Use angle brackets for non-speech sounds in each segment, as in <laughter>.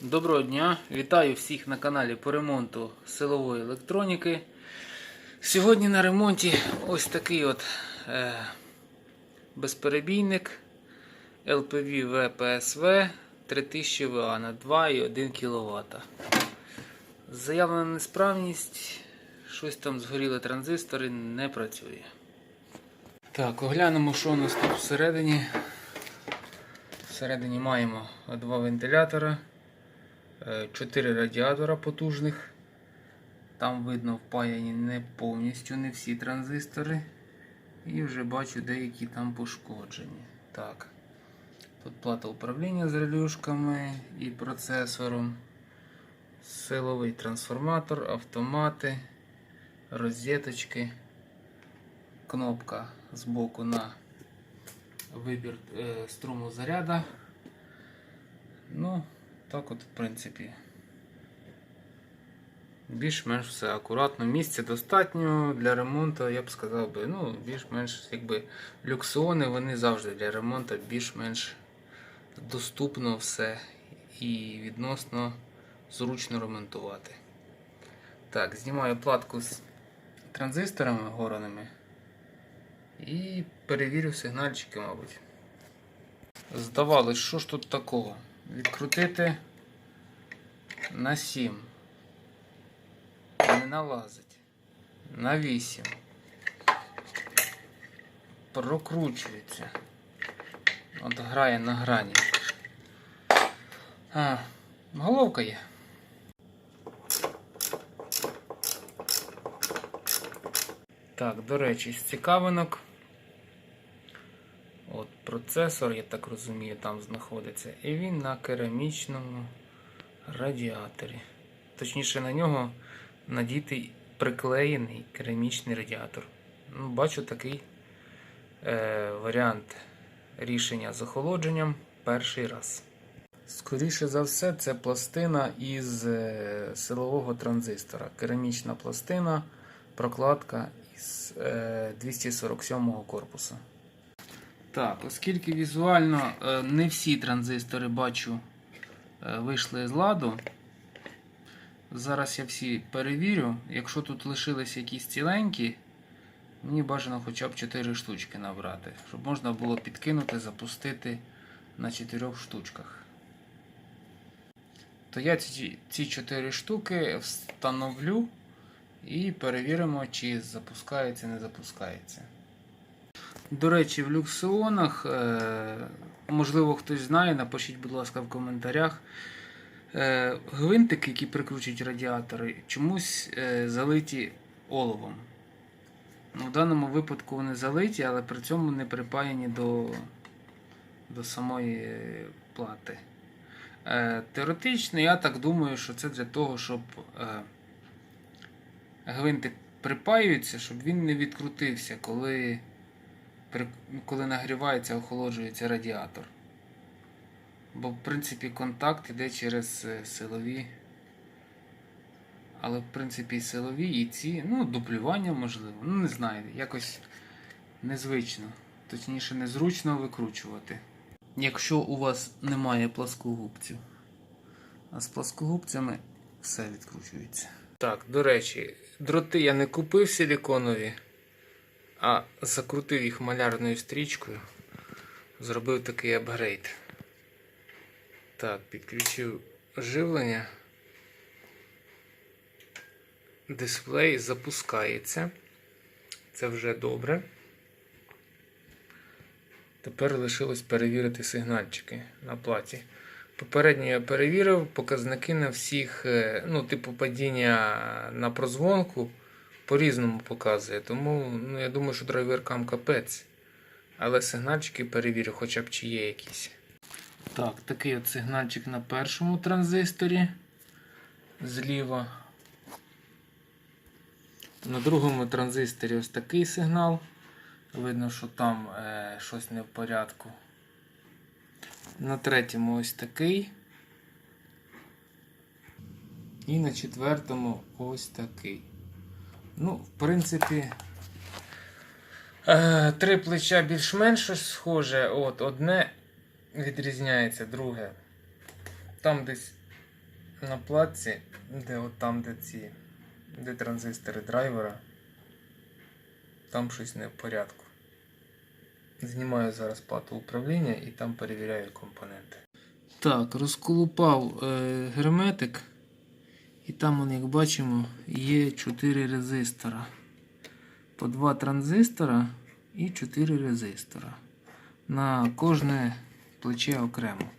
Доброго дня! Вітаю всіх на каналі по ремонту силової електроніки. Сьогодні на ремонті ось такий от е, безперебійник LPV VPSV 3000 VA на 2,1 кВт. Заявлена несправність, щось там згоріли транзистори, не працює. Так, оглянемо, що у нас тут всередині. Всередині маємо два вентилятора. 4 радіатора потужних. Там видно впаяні не повністю не всі транзистори. І вже бачу деякі там пошкоджені. Так. Тут плата управління з релюшками і процесором. Силовий трансформатор, автомати, розеточки, кнопка з боку на вибір е, струму заряда. Ну, так от, в принципі, більш-менш все акуратно. Місця достатньо для ремонту, я б сказав би, ну, більш-менш якби люксони, вони завжди для ремонту більш-менш доступно все і відносно зручно ремонтувати. Так, знімаю платку з транзисторами гороними і перевірю сигнальчики, мабуть. Здавалось, що ж тут такого? Відкрутити на 7. Не налазить. На 8. Прокручується. От грає на грані. А, головка є. Так, до речі, з цікавинок. Процесор, я так розумію, там знаходиться. І він на керамічному радіаторі. Точніше, на нього надітий приклеєний керамічний радіатор. Ну, Бачу такий е, варіант рішення з охолодженням перший раз. Скоріше за все, це пластина із е, силового транзистора. Керамічна пластина, прокладка із е, 247 корпусу. Так, оскільки візуально е, не всі транзистори бачу е, вийшли з ладу. Зараз я всі перевірю. Якщо тут лишились якісь ціленькі, мені бажано хоча б 4 штучки набрати, щоб можна було підкинути, запустити на 4 штучках. То я ці, ці 4 штуки встановлю і перевіримо, чи запускається, не запускається. До речі, в люксіонах, е, можливо, хтось знає, напишіть, будь ласка, в коментарях. Е, Гвинтики, які прикручують радіатори, чомусь е, залиті оловом. Ну, В даному випадку вони залиті, але при цьому не припаяні до, до самої плати. Теоретично, я так думаю, що це для того, щоб гвинтик припаюється, щоб він не відкрутився, коли коли нагрівається, охолоджується радіатор. Бо, в принципі, контакт йде через силові. Але, в принципі, силові, і ці, ну, дублювання можливо. Ну, не знаю, якось незвично, точніше, незручно викручувати. Якщо у вас немає пласкогубців. А з пласкогубцями все відкручується. Так, до речі, дроти я не купив силіконові а закрутив їх малярною стрічкою, зробив такий апгрейд. Так, підключив живлення. Дисплей запускається. Це вже добре. Тепер лишилось перевірити сигнальчики на платі. Попередньо я перевірив показники на всіх, ну, типу падіння на прозвонку по-різному показує. Тому ну, я думаю, що драйверкам капець. Але сигнальчики перевірю, хоча б чи є якісь. Так, такий от сигнальчик на першому транзисторі зліва. На другому транзисторі ось такий сигнал. Видно, що там е, щось не в порядку. На третьому ось такий. І на четвертому ось такий. Ну, в принципі, е, три плеча більш-менш схоже. От, Одне відрізняється, друге. Там десь на платці, де от там, де ці, де транзистори драйвера, там щось не в порядку. Знімаю зараз плату управління і там перевіряю компоненти. Так, розколупав е, герметик. І там, як бачимо, є 4 резистора. По 2 транзистора і 4 резистора. На кожне плече окремо.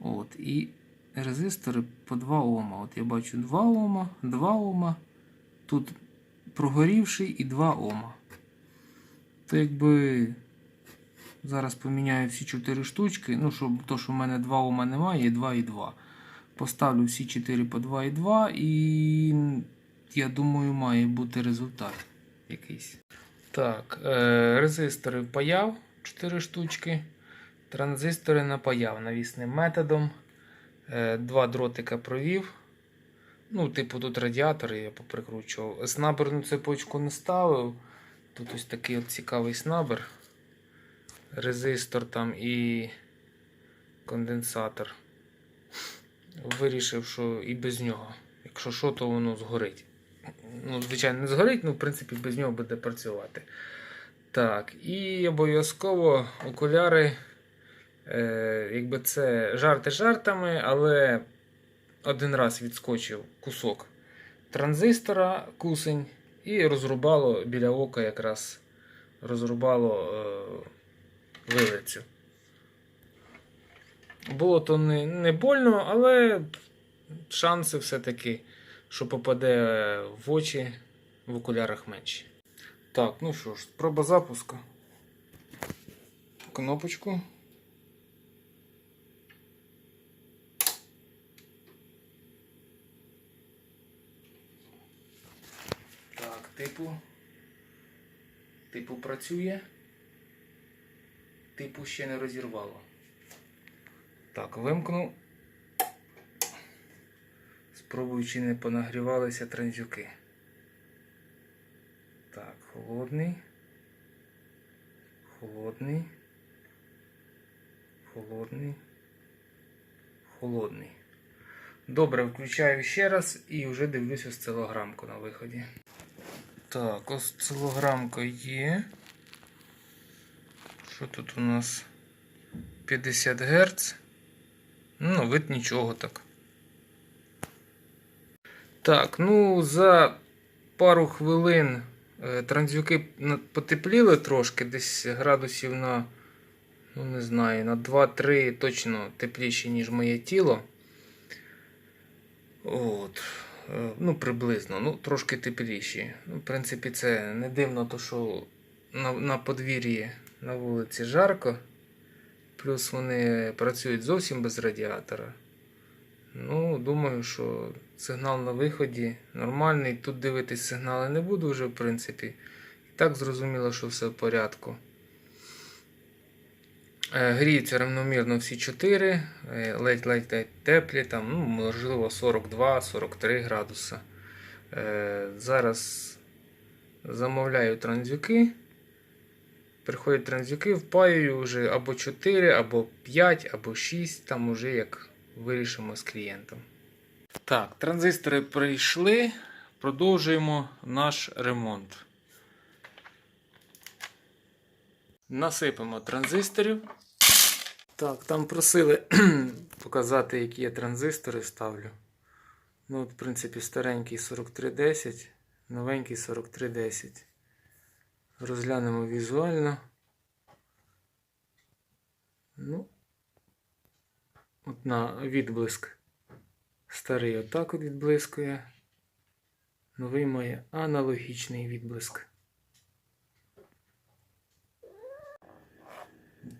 От, і резистори по 2 Ома. От я бачу 2 Ома, 2 Ома. Тут прогорівший і 2 Ома. То якби зараз поміняю всі 4 штучки. Ну, щоб то, що в мене 2 Ома немає, є 2 і 2. Поставлю всі 4 по 2 і 2 і я думаю, має бути результат якийсь. Так, е, резистори впаяв 4 штучки. Транзистори напаяв навісним методом. Е, Два дротика провів. Ну, типу, тут радіатори я поприкручував. Снаберну цепочку не ставив. Тут ось такий от цікавий снабер. Резистор там і конденсатор. Вирішив, що і без нього. Якщо що, то воно згорить. Ну, звичайно, не згорить, ну, в принципі, без нього буде працювати. Так, і обов'язково окуляри. Е, якби це жарти жартами, але один раз відскочив кусок транзистора, кусень, і розрубало біля ока якраз розрубало е, вилицю. Було то не, не больно, але шанси все-таки, що попаде в очі в окулярах менші. Так, ну що ж, спроба запуску. Кнопочку. Так, типу. Типу працює. Типу ще не розірвало. Так, вимкну. Спробую, чи не понагрівалися транзюки. Так, холодний. Холодний. Холодний. Холодний. Добре, включаю ще раз і вже дивлюсь осцилограмку на виході. Так, осцилограмка є. Що тут у нас? 50 Гц. Ну, вид нічого так. Так, ну за пару хвилин е, транзюки потепліли трошки, десь градусів на, ну не знаю, на 2-3 точно тепліші, ніж моє тіло. От. Е, Ну, приблизно, ну, трошки тепліші. Ну, в принципі, це не дивно, то що на, на подвір'ї на вулиці жарко. Плюс вони працюють зовсім без радіатора. Ну, думаю, що сигнал на виході нормальний. Тут дивитись сигнали не буду вже, в принципі. І так зрозуміло, що все в порядку. Е, Гріються рівномірно всі 4, е, ледь-ледь теплі, там, ну, можливо 42-43 градуса. Е, Зараз замовляю транзюки. Приходять транзюки, впаюю вже або 4, або 5, або 6, там уже як вирішимо з клієнтом. Так, транзистори прийшли. Продовжуємо наш ремонт. Насипемо транзисторів. Так, там просили <clears throat> показати, які я транзистори ставлю. Ну, от, в принципі, старенький 4310, новенький 4310. Розглянемо візуально. Ну, от на відблиск. Старий отак от відблискує. Новий має аналогічний відблиск.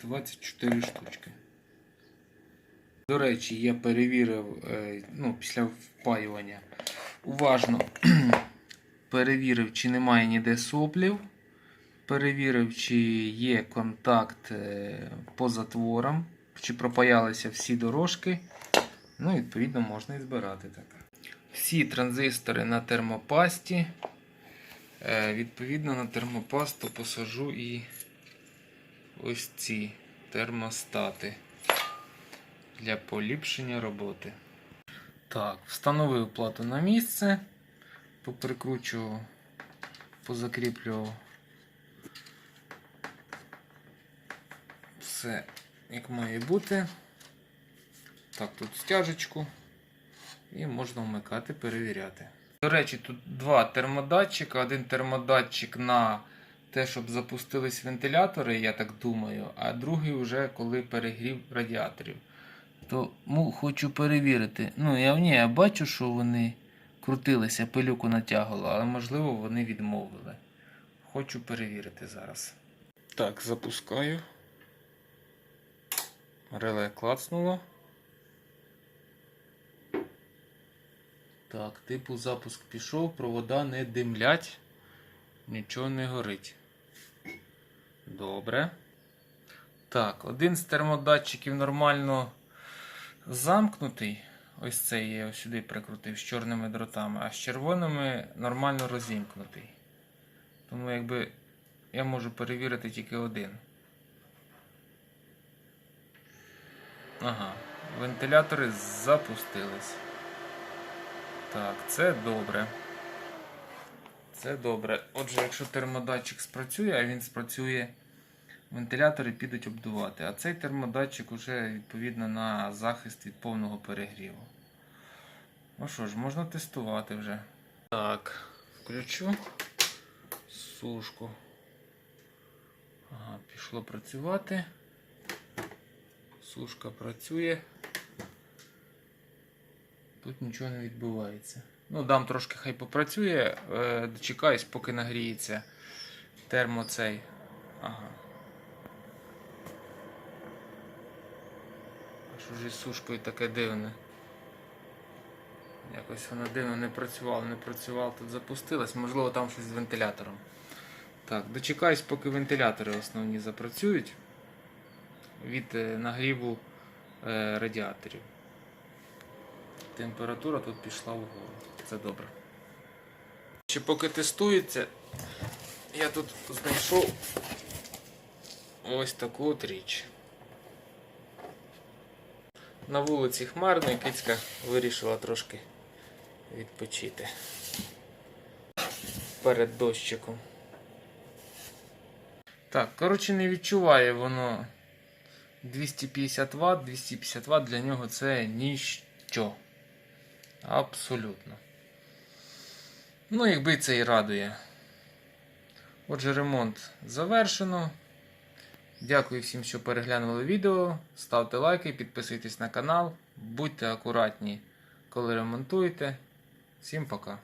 24 штучки. До речі, я перевірив е, ну, після впаювання. Уважно <clears throat> перевірив, чи немає ніде соплів. Перевірив, чи є контакт е, по затворам, чи пропаялися всі дорожки. Ну, відповідно, можна і збирати так. Всі транзистори на термопасті. Е, Відповідно, на термопасту посажу і ось ці термостати для поліпшення роботи. Так. Встановив плату на місце, поприкручував, позакріплював. Все як має бути. Так, тут стяжечку. І можна вмикати, перевіряти. До речі, тут два термодатчика. Один термодатчик на те, щоб запустились вентилятори, я так думаю, а другий вже коли перегрів радіаторів. Тому хочу перевірити. Ну, я ні, я бачу, що вони крутилися, пилюку натягували, але можливо вони відмовили. Хочу перевірити зараз. Так, запускаю. Реле клацнуло. Так, типу запуск пішов, провода не димлять, нічого не горить. Добре. Так, один з термодатчиків нормально замкнутий. Ось цей я сюди прикрутив з чорними дротами, а з червоними нормально розімкнутий. Тому якби я можу перевірити тільки один. Ага, вентилятори запустились. Так, це добре. Це добре. Отже, якщо термодатчик спрацює, а він спрацює, вентилятори підуть обдувати. А цей термодатчик уже відповідно на захист від повного перегріву. Ну що ж, можна тестувати вже. Так, включу сушку. Ага, пішло працювати. Сушка працює. Тут нічого не відбувається. Ну, дам трошки хай попрацює. Е, дочекаюсь, поки нагріється термоцей. Ага. А що ж із сушкою таке дивне? Якось вона дивно не працювала, не працювала, тут запустилась, можливо там щось з вентилятором. Так, дочекаюсь, поки вентилятори основні запрацюють від е, нагріву е, радіаторів. Температура тут пішла вгору. Це добре. Ще поки тестується, я тут знайшов ось таку от річ. На вулиці хмарно і кицька вирішила трошки відпочити перед дощиком. Так, коротше, не відчуває воно 250 Вт, 250 Вт для нього це ніщо. Абсолютно. Ну, якби це і радує. Отже, ремонт завершено. Дякую всім, що переглянули відео. Ставте лайки, підписуйтесь на канал. Будьте акуратні, коли ремонтуєте. Всім пока.